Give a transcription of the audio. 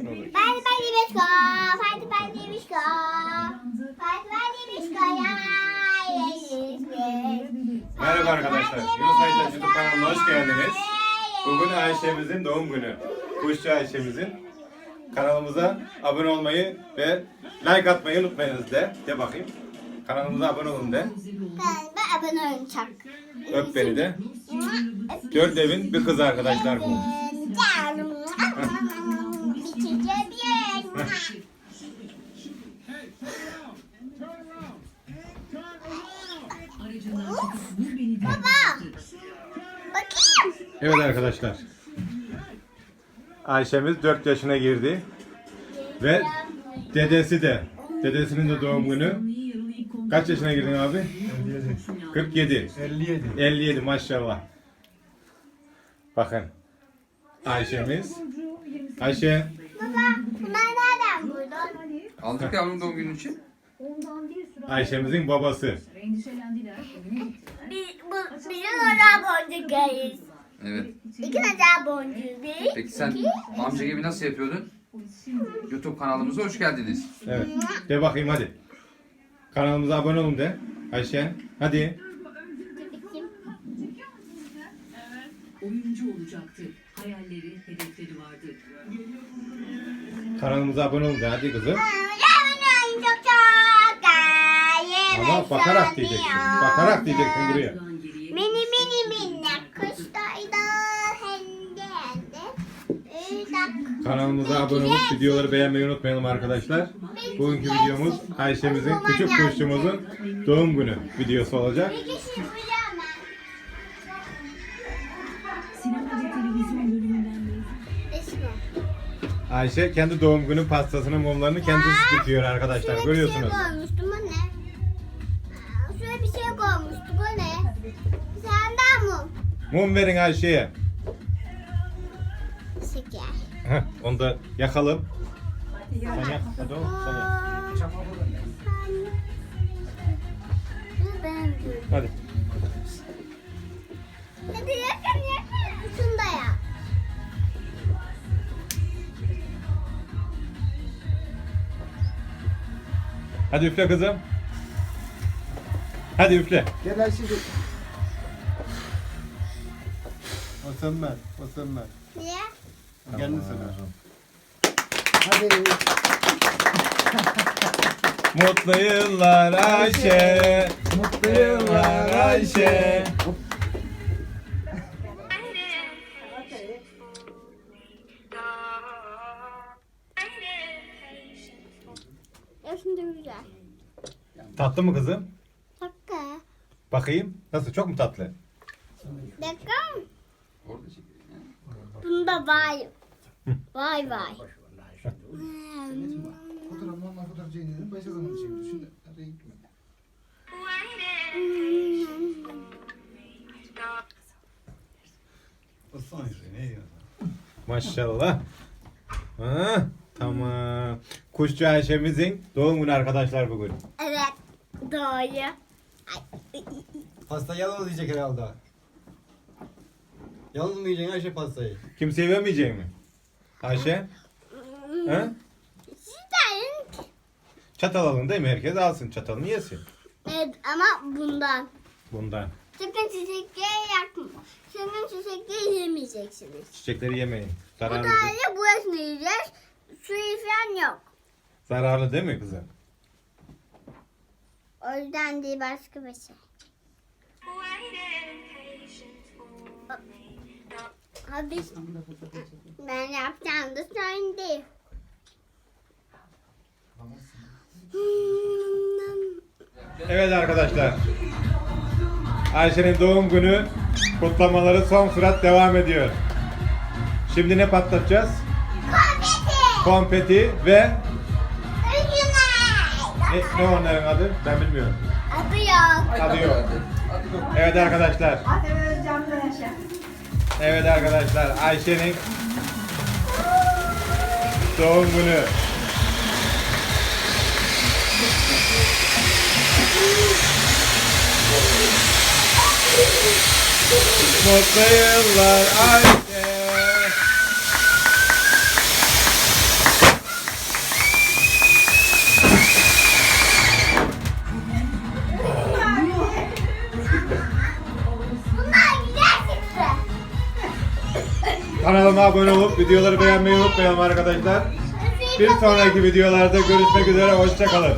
Da. Parti parti bisko. Parti parti bisko. Parti parti bisko. Ya. Merhaba arkadaşlar. Yunus Aytaç YouTube kanalına hoş geldiniz. Bugün Ayşe'mizin doğum günü. Kuşçu Ayşe'mizin. Kanalımıza abone olmayı ve like atmayı unutmayınız de. De bakayım. Kanalımıza abone olun de. Ben abone olacak. Öp beni de. Dört evin bir kızı arkadaşlar bu. Evet arkadaşlar. Ayşe'miz 4 yaşına girdi. Ve dedesi de. Dedesinin de doğum günü. Kaç yaşına girdin abi? 47. 57. 57 maşallah. Bakın. Ayşe'miz. Ayşe. Baba? Aldık yavrum doğum günü için. Ayşe'mizin babası. Endişelendiler, evine gittiler. Biz, bu, bizim özel boncuklarız. Evet. İki özel boncuğu. Bir, Peki sen amca gibi nasıl yapıyordun? YouTube kanalımıza hoş geldiniz. Evet. De bakayım hadi. Kanalımıza abone olun de. Ayşe. Hadi. Oyuncu olacaktı. Hayalleri, hedefleri vardı. Kanalımıza abone olun. Hadi kızım. Ama bakarak diyeceksin. Bakarak diyeceksin buraya. Mini mini minnak kuştaydı hendi hendi. Üdak. Kanalımıza abone olup videoları beğenmeyi unutmayalım arkadaşlar. Bugünkü videomuz Ayşe'mizin küçük kuşçumuzun doğum günü videosu olacak. Ayşe kendi doğum günü pastasını mumlarını kendisi dikiyor arkadaşlar. Görüyorsunuz. Bir şey koymuştum o ne? Aa, Şuraya bir şey koymuştuk o ne? Senden mum. Mum verin Ayşe'ye. Şeker. Heh, onu da yakalım. Sen yak. Hadi oğlum sen yak. Hadi Hadi üfle kızım. Hadi üfle. Gel Ayşe. O sen ver. O sen ver. Niye? Kendisi ver. Hadi. Mutlu yıllar Ayşe. Mutlu yıllar Ayşe. Şimdi güzel. Tatlı mı kızım? Dakika. Bakayım. Nasıl? Çok mu tatlı? Dakika. Bunda vay. Vay vay. Fotoğraf. Başka zaman. Şimdi? Maşallah. Ha, tamam. Kuşçu Ayşe'mizin doğum günü arkadaşlar bugün. Evet. Doğru. Pasta yalnız yiyecek herhalde. Yalnız mı yiyeceksin Ayşe pastayı? Kimseye vermeyecek mi? Ayşe? Ha? Sizden. Çatal alın değil mi? Herkes alsın çatalını yesin. Evet ama bundan. Bundan. Sakın çiçekleri yakma. Sakın çiçekleri yemeyeceksiniz. Çiçekleri yemeyin. Bu Zararlı, tane burasını yiyeceğiz. Suyu falan yok. Zararlı değil mi kızım? O yüzden değil başka bir şey. Abi ben yapacağım da sen değil. Evet arkadaşlar. Ayşe'nin doğum kutlamaları son sürat devam ediyor. Şimdi ne patlatacağız? Konfeti. Konfeti ve. Ne, ne onların adı? Ben bilmiyorum. Adı yok. Adı yok. Evet arkadaşlar. Evet arkadaşlar Ayşe'nin doğum günü. Mutlu yıllar Ayşe. Kanalıma abone olup videoları beğenmeyi unutmayalım arkadaşlar. Bir sonraki videolarda görüşmek üzere. Hoşçakalın.